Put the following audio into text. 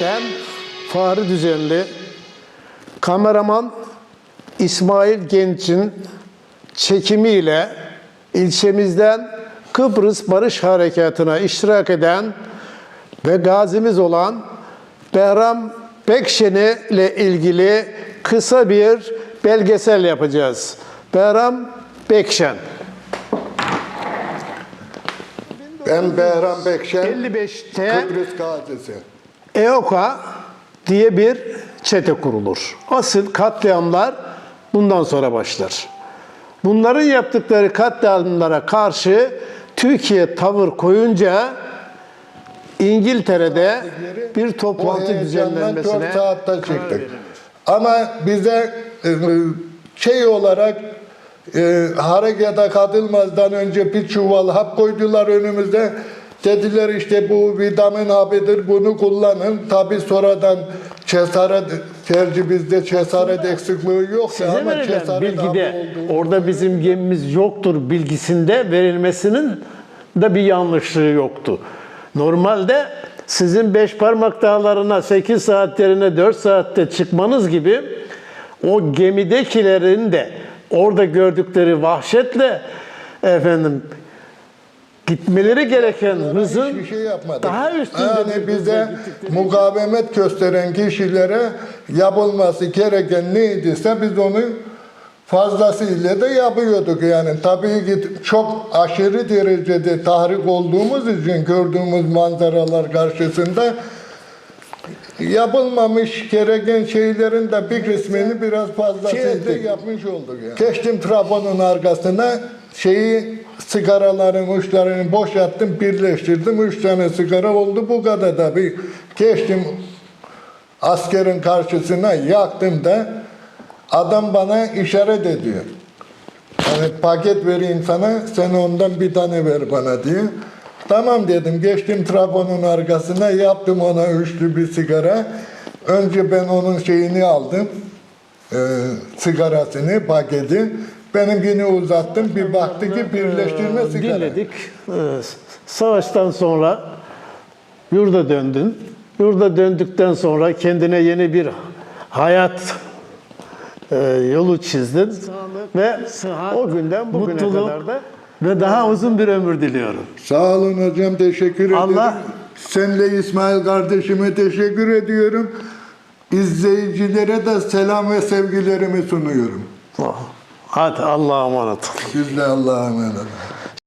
Ben Fahri Düzenli, kameraman İsmail Genç'in çekimiyle ilçemizden Kıbrıs Barış Harekatı'na iştirak eden ve gazimiz olan Behram Bekşeni ile ilgili kısa bir belgesel yapacağız. Behram Bekşen. Ben Behram Bekşen, 55'te Kıbrıs gazisi. EOKA diye bir çete kurulur. Asıl katliamlar bundan sonra başlar. Bunların yaptıkları katliamlara karşı Türkiye tavır koyunca İngiltere'de bir toplantı düzenlenmesine 4 saatte çıktık. Ama bize e, şey olarak e, harekete katılmazdan önce bir çuval hap koydular önümüze. Dediler işte bu vitamin hapıdır bunu kullanın. Tabi sonradan cesaret, gerçi bizde cesaret eksikliği yok Size ama verilen cesaret bilgide orada bizim gemimiz yoktur bilgisinde verilmesinin de bir yanlışlığı yoktu. Normalde sizin beş parmak dağlarına 8 saatlerine 4 saatte çıkmanız gibi o gemidekilerin de orada gördükleri vahşetle efendim gitmeleri gereken hızın hiçbir şey yapmadık. daha üstünde yani bize mukavemet gösteren kişilere yapılması gereken neydiyse biz onu fazlasıyla da yapıyorduk yani. Tabii ki çok aşırı derecede tahrik olduğumuz için gördüğümüz manzaralar karşısında yapılmamış gereken şeylerin de bir kısmını biraz fazlasıyla yapmış olduk yani. Geçtim trafonun arkasına şeyi sigaraların uçlarını boşalttım, birleştirdim. Üç tane sigara oldu bu kadar tabii. Geçtim askerin karşısına yaktım da adam bana işaret ediyor. Yani paket vereyim sana, sen ondan bir tane ver bana diye. Tamam dedim, geçtim trafonun arkasına, yaptım ona üçlü bir sigara. Önce ben onun şeyini aldım, e, sigarasını, paketi. Benimkini uzattım, bir baktı ki birleştirme sigara. dinledik. Ee, Savaştan sonra yurda döndün. Yurda döndükten sonra kendine yeni bir hayat e, yolu çizdin ve o günden bugüne mutluluk kadar da ve daha uzun bir ömür diliyorum. Sağ olun hocam, teşekkür Allah- ederim. Senle İsmail kardeşime teşekkür ediyorum. İzleyicilere de selam ve sevgilerimi sunuyorum. Hadi Allah'a emanet olun. Siz de Allah'a emanet.